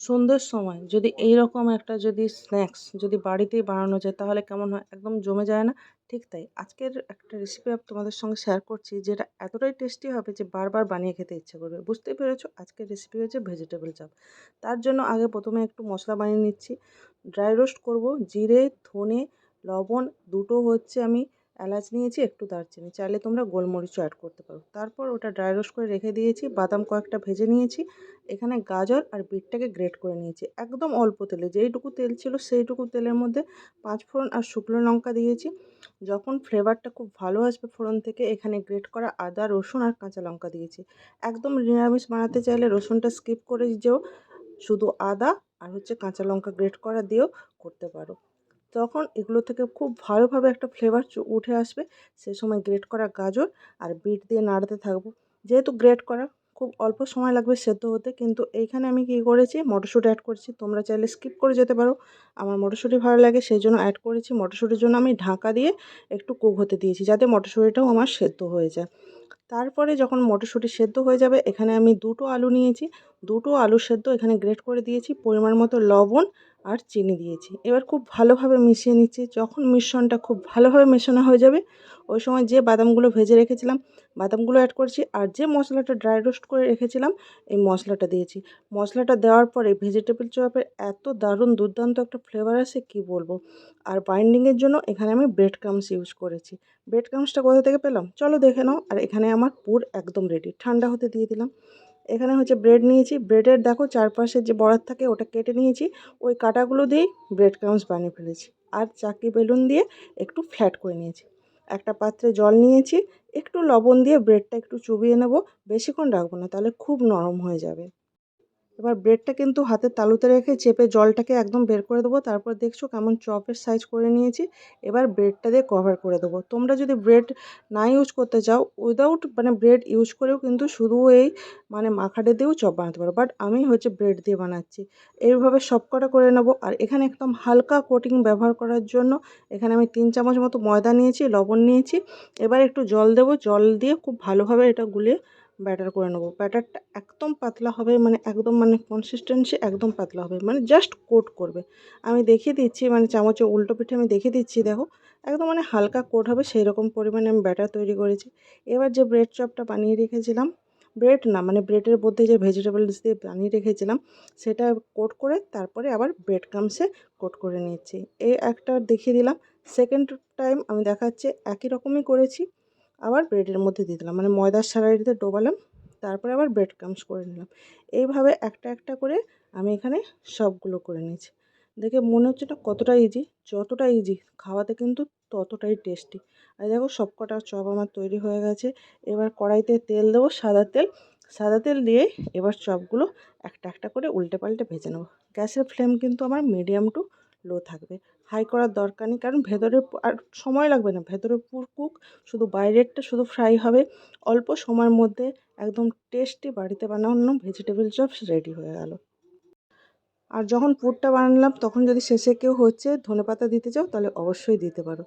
সন্ধ্যের সময় যদি এইরকম একটা যদি স্ন্যাক্স যদি বাড়িতেই বানানো যায়, তাহলে কেমন হয়? একদম জমে যায় না? ঠিক তাই। আজকের একটা রেসিপি তোমাদের সঙ্গে শেয়ার করছি, যেটা এতটাই টেস্টি হবে যে বারবার বানিয়ে খেতে ইচ্ছে করবে। বুঝতেই পেরেছ, আজকের রেসিপি হচ্ছে ভেজিটেবল চাপ তার জন্য আগে প্রথমে একটু মশলা বানিয়ে নিচ্ছি। ড্রাই রোস্ট করব, জিরে, ধনে, লবণ, দুটো হচ্ছে আমি এলাচ নিয়েছি, একটু দারচিনি। চাইলে তোমরা গোলমরিচও অ্যাড করতে পারো। তারপর ওটা ড্রাই রোস্ট করে রেখে দিয়েছি, বাদাম কয়েকটা ভেজে নিয়েছি। এখানে গাজর আর বিটটাকে গ্রেট করে নিয়েছি। একদম অল্প তেলে, যেইটুকু তেল ছিল সেইটুকু তেলের মধ্যে পাঁচ ফোড়ন আর শুকনো লঙ্কা দিয়েছি। যখন ফ্লেভারটা খুব ভালো আসবে ফোড়ন থেকে, এখানে গ্রেট করা আদা, রসুন আর কাঁচা লঙ্কা দিয়েছি। একদম নিরামিষ বানাতে চাইলে রসুনটা স্কিপ করে যেও। শুধু আদা আর হচ্ছে কাঁচা লঙ্কা গ্রেট করা দিয়েও করতে পারো। তখন এগুলো থেকে খুব ভালোভাবে একটা ফ্লেভার উঠে আসবে। সে সময় গ্রেট করা গাজর আর বিট দিয়ে নাড়তে থাকব। যেহেতু গ্রেট করা, খুব অল্প সময় লাগবে সেদ্ধ হতে। কিন্তু এইখানে আমি কী করেছি, মটরশুঁটি অ্যাড করেছি। তোমরা চাইলে স্কিপ করে যেতে পারো। আমার মটরশুঁটি ভালো লাগে সেই জন্য অ্যাড করেছি। মটরশুঁটির জন্য আমি ঢাকা দিয়ে একটু কুক হতে দিয়েছি, যাতে মটরশুঁটিটাও আমার সেদ্ধ হয়ে যায়। তারপরে যখন মটরশুঁটি সেদ্ধ হয়ে যাবে, এখানে আমি দুটো আলু নিয়েছি। দুটো আলু সেদ্ধ এখানে গ্রেট করে দিয়েছি। পরিমাণ মতো লবণ আর চিনি দিয়েছি। এবার খুব ভালোভাবে মিশিয়ে নিচ্ছি। যখন মিশ্রণটা খুব ভালোভাবে মেশানো হয়ে যাবে, ওই সময় যে বাদামগুলো ভেজে রেখেছিলাম, বাদামগুলো অ্যাড করছি আর যে মশলাটা ড্রাই রোস্ট করে রেখেছিলাম, এই মশলাটা দিয়েছি। মশলাটা দেওয়ার পরে ভেজিটেবল চপের এত দারুণ দুর্দান্ত একটা ফ্লেভার আসে, কি বলব? আর বাইন্ডিংয়ের জন্য এখানে আমি ব্রেড ক্রামস ইউজ করেছি। ব্রেড ক্রামসটা কোথা থেকে পেলাম? চলো দেখে নাও। আর এখানে আমার পুর একদম রেডি ঠান্ডা হতে দিয়ে দিলাম। এখানে হচ্ছে ব্রেড নিয়েছি। ব্রেডের দেখো চারপাশে যে বরাদ থাকে ওটা কেটে নিয়েছি। ওই কাটাগুলো দিয়েই ব্রেড ক্রামস বানিয়ে ফেলেছি। আর চাকি বেলুন দিয়ে একটু ফ্ল্যাট করে নিয়েছি। একটা পাত্রে জল নিয়েছি। একটু লবণ দিয়ে ব্রেডটা একটু চুবিয়ে নেব। বেশিক্ষণ রাখব না, তাহলে খুব নরম হয়ে যাবে। এবার ব্রেডটা কিন্তু হাতের তালুতে রেখে চেপে জলটাকে একদম বের করে দেবো। তারপর দেখছ কেমন চপের সাইজ করে নিয়েছি। এবার ব্রেডটা দিয়ে কভার করে দেবো। তোমরা যদি ব্রেড না ইউজ করতে চাও উইদাউট মানে ব্রেড ইউজ করেও কিন্তু শুধু এই মানে মাখাটে দিয়েও চপ বানাতে পারো। বাট আমি হচ্ছে ব্রেড দিয়ে বানাচ্ছি। এইভাবে সবকটা করে নেব। আর এখানে একদম হালকা কোটিং ব্যবহার করার জন্য এখানে আমি তিন চামচ মতো ময়দা নিয়েছি, লবণ নিয়েছি। এবার একটু জল দেবো। জল দিয়ে খুব ভালোভাবে এটা গুলিয়ে ব্যাটার করে নেব। ব্যাটারটা একদম পাতলা হবে মানে একদম মানে কনসিস্টেন্সি একদম পাতলা হবে মানে জাস্ট কোট করবে। আমি দেখিয়ে দিচ্ছি মানে চামচে উল্টো পিঠে আমি দেখিয়ে দিচ্ছি, দেখো। একদম মানে হালকা কোট হবে সেই রকম পরিমাণে আমি ব্যাটার তৈরি করেছি। এবার যে ব্রেড চপটা বানিয়ে রেখেছিলাম ব্রেড না মানে ব্রেডের মধ্যে যে ভেজিটেবলস দিয়ে বানিয়ে রেখেছিলাম, সেটা কোট করে তারপরে আবার ব্রেড ক্রামসে কোট করে নিচ্ছি। এই একটা দেখিয়ে দিলাম। সেকেন্ড টাইম আমি দেখাচ্ছি, একই রকমই করেছি। আবার ব্রেডের মধ্যে দিয়ে দিলাম। মানে ময়দার স্যালারিতে ডোবালাম, তারপরে আবার ব্রেড ক্রামস করে নিলাম। এইভাবে একটা একটা করে আমি এখানে সবগুলো করে নিয়েছি। দেখে মনে হচ্ছে এটা কতটা ইজি যতটা ইজি খাওয়াতে কিন্তু ততটাই টেস্টি আর দেখো সব কটা চপ আমার তৈরি হয়ে গেছে। এবার কড়াইতে তেল দেবো, সাদা তেল। সাদা তেল দিয়ে এবার চপগুলো একটা একটা করে উল্টে পাল্টে ভেজে নেব। গ্যাসের ফ্লেম কিন্তু আমার মিডিয়াম টু লো থাকবে। হাই করার দরকার নেই, কারণ ভেতরে আর সময় লাগবে না। ভেতরে পুর কুক, শুধু বাইরেরটা শুধু ফ্রাই হবে। অল্প সময়ের মধ্যে একদম টেস্টি বাড়িতে বানানো ভেজিটেবল চপস রেডি হয়ে গেল। আর যখন পুরটা বানালাম, তখন যদি শেষে কেউ হচ্ছে ধনে পাতা দিতে চাও, তাহলে অবশ্যই দিতে পারো।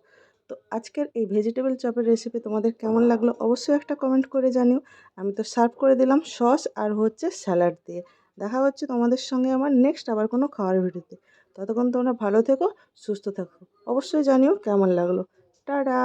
তো আজকের এই ভেজিটেবল চপের রেসিপি তোমাদের কেমন লাগল অবশ্যই একটা কমেন্ট করে জানিও। আমি তো সার্ভ করে দিলাম সস আর হচ্ছে স্যালাড দিয়ে। দেখা হচ্ছে তোমাদের সঙ্গে আমার নেক্সট আবার কোনো খাওয়ার ভিডিওতে ততক্ষণ তোমরা ভালো থেকো সুস্থ থেকো। অবশ্যই জানিও কেমন লাগল। টাটা!